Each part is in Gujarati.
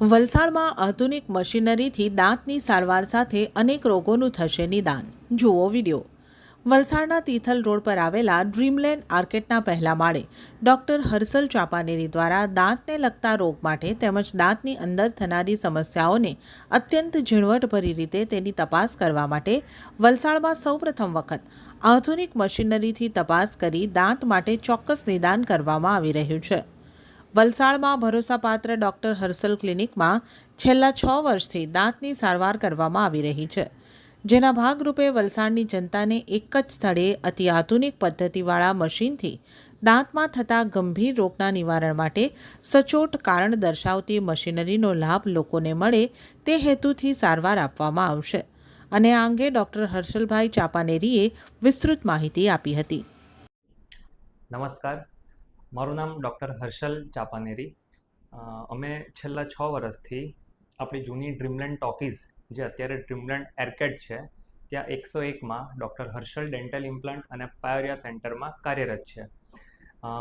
વલસાડમાં આધુનિક મશીનરીથી દાંતની સારવાર સાથે અનેક રોગોનું થશે નિદાન. જુઓ વિડિયો. વલસાડના તિથલ રોડ પર આવેલા ડ્રીમલેન્ડ આર્કેટના પહેલા માળે ડોક્ટર હર્ષલ ચાપાનેરી દ્વારા દાંતને લગતા રોગ માટે તેમજ દાંતની અંદર થનારી સમસ્યાઓને અત્યંત ઝીણવટભરી રીતે તેની તપાસ કરવા માટે વલસાડમાં સૌપ્રથમ વખત આધુનિક મશીનરીથી તપાસ કરી દાંત માટે ચોક્કસ નિદાન કરવામાં આવી રહ્યું છે. વલસાડમાં ભરોસાપાત્ર ડોક્ટર હર્ષલ ક્લિનિકમાં છેલ્લા છ વર્ષથી દાંતની સારવાર કરવામાં આવી રહી છે. જેના ભાગરૂપે વલસાડની જનતાને એક જ સ્થળે અતિ આધુનિક પદ્ધતિવાળા મશીનથી દાંતમાં થતા ગંભીર રોગના નિવારણ માટે સચોટ કારણ દર્શાવતી મશીનરીનો લાભ લોકોને મળે તે હેતુથી સારવાર આપવામાં આવશે. અને આ અંગે ડોક્ટર હર્ષલભાઈ ચાપાનેરીએ વિસ્તૃત માહિતી આપી હતી. નમસ્કાર. મારું નામ ડૉક્ટર હર્ષલ ચાપાનેરી. અમે છેલ્લા છ વર્ષથી આપણી જૂની ડ્રીમલેન્ડ ટોકીઝ, જે અત્યારે ડ્રીમલેન્ડ એરકેટ છે, ત્યાં એકસો એકમાં ડૉક્ટર હર્ષલ ડેન્ટલ ઇમ્પ્લાન્ટ અને પાયોરિયા સેન્ટરમાં કાર્યરત છે.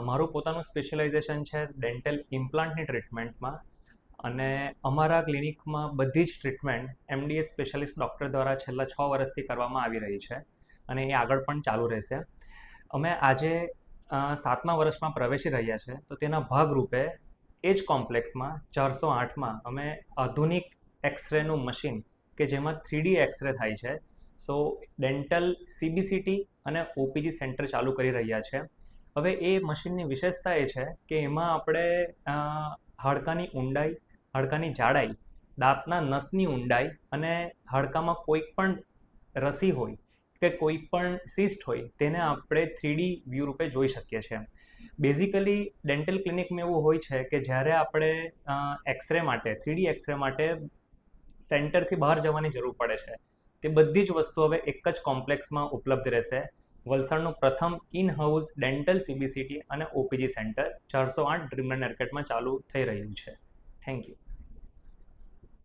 મારું પોતાનું સ્પેશિયલાઇઝેશન છે ડેન્ટલ ઇમ્પ્લાન્ટની ટ્રીટમેન્ટમાં અને અમારા ક્લિનિકમાં બધી જ ટ્રીટમેન્ટ એમડીએસ સ્પેશિયાલિસ્ટ ડૉક્ટર દ્વારા છેલ્લા છ વર્ષથી કરવામાં આવી રહી છે અને એ આગળ પણ ચાલુ રહેશે. અમે આજે સાતમા વર્ષમાં પ્રવેશી રહ્યા છે, તો તેના ભાગરૂપે એ જ કોમ્પ્લેક્સમાં ચારસો આઠમાં અમે આધુનિક એક્સરેનું મશીન કે જેમાં થ્રીડી એક્સરે થાય છે, સો ડેન્ટલ સીબીસીટી અને ઓપીજી સેન્ટર ચાલુ કરી રહ્યા છે. હવે એ મશીનની વિશેષતા એ છે કે એમાં આપણે હાડકાની ઊંડાઈ, હાડકાની જાડાઈ, દાંતના નસની ઊંડાઈ અને હાડકામાં કોઈ પણ રસી હોય કે કોઈ પણ સિસ્ટ હોય તેને આપણે થ્રીડી વ્યૂ રૂપે જોઈ શકીએ છીએ. બેઝિકલી ડેન્ટલ ક્લિનિકમાં એવું હોય છે કે જ્યારે આપણે એક્સરે માટે થ્રીડી એક્સરે માટે સેન્ટરથી બહાર જવાની જરૂર પડે છે. તે બધી જ વસ્તુ હવે એક જ કોમ્પ્લેક્સમાં ઉપલબ્ધ રહેશે. વલસાડનું પ્રથમ ઇન હાઉસ ડેન્ટલ સીબીસીટી અને ઓપીજી સેન્ટર ચારસો આઠ ડ્રીમલેન્ડ માર્કેટમાં ચાલુ થઈ રહ્યું છે. Thank you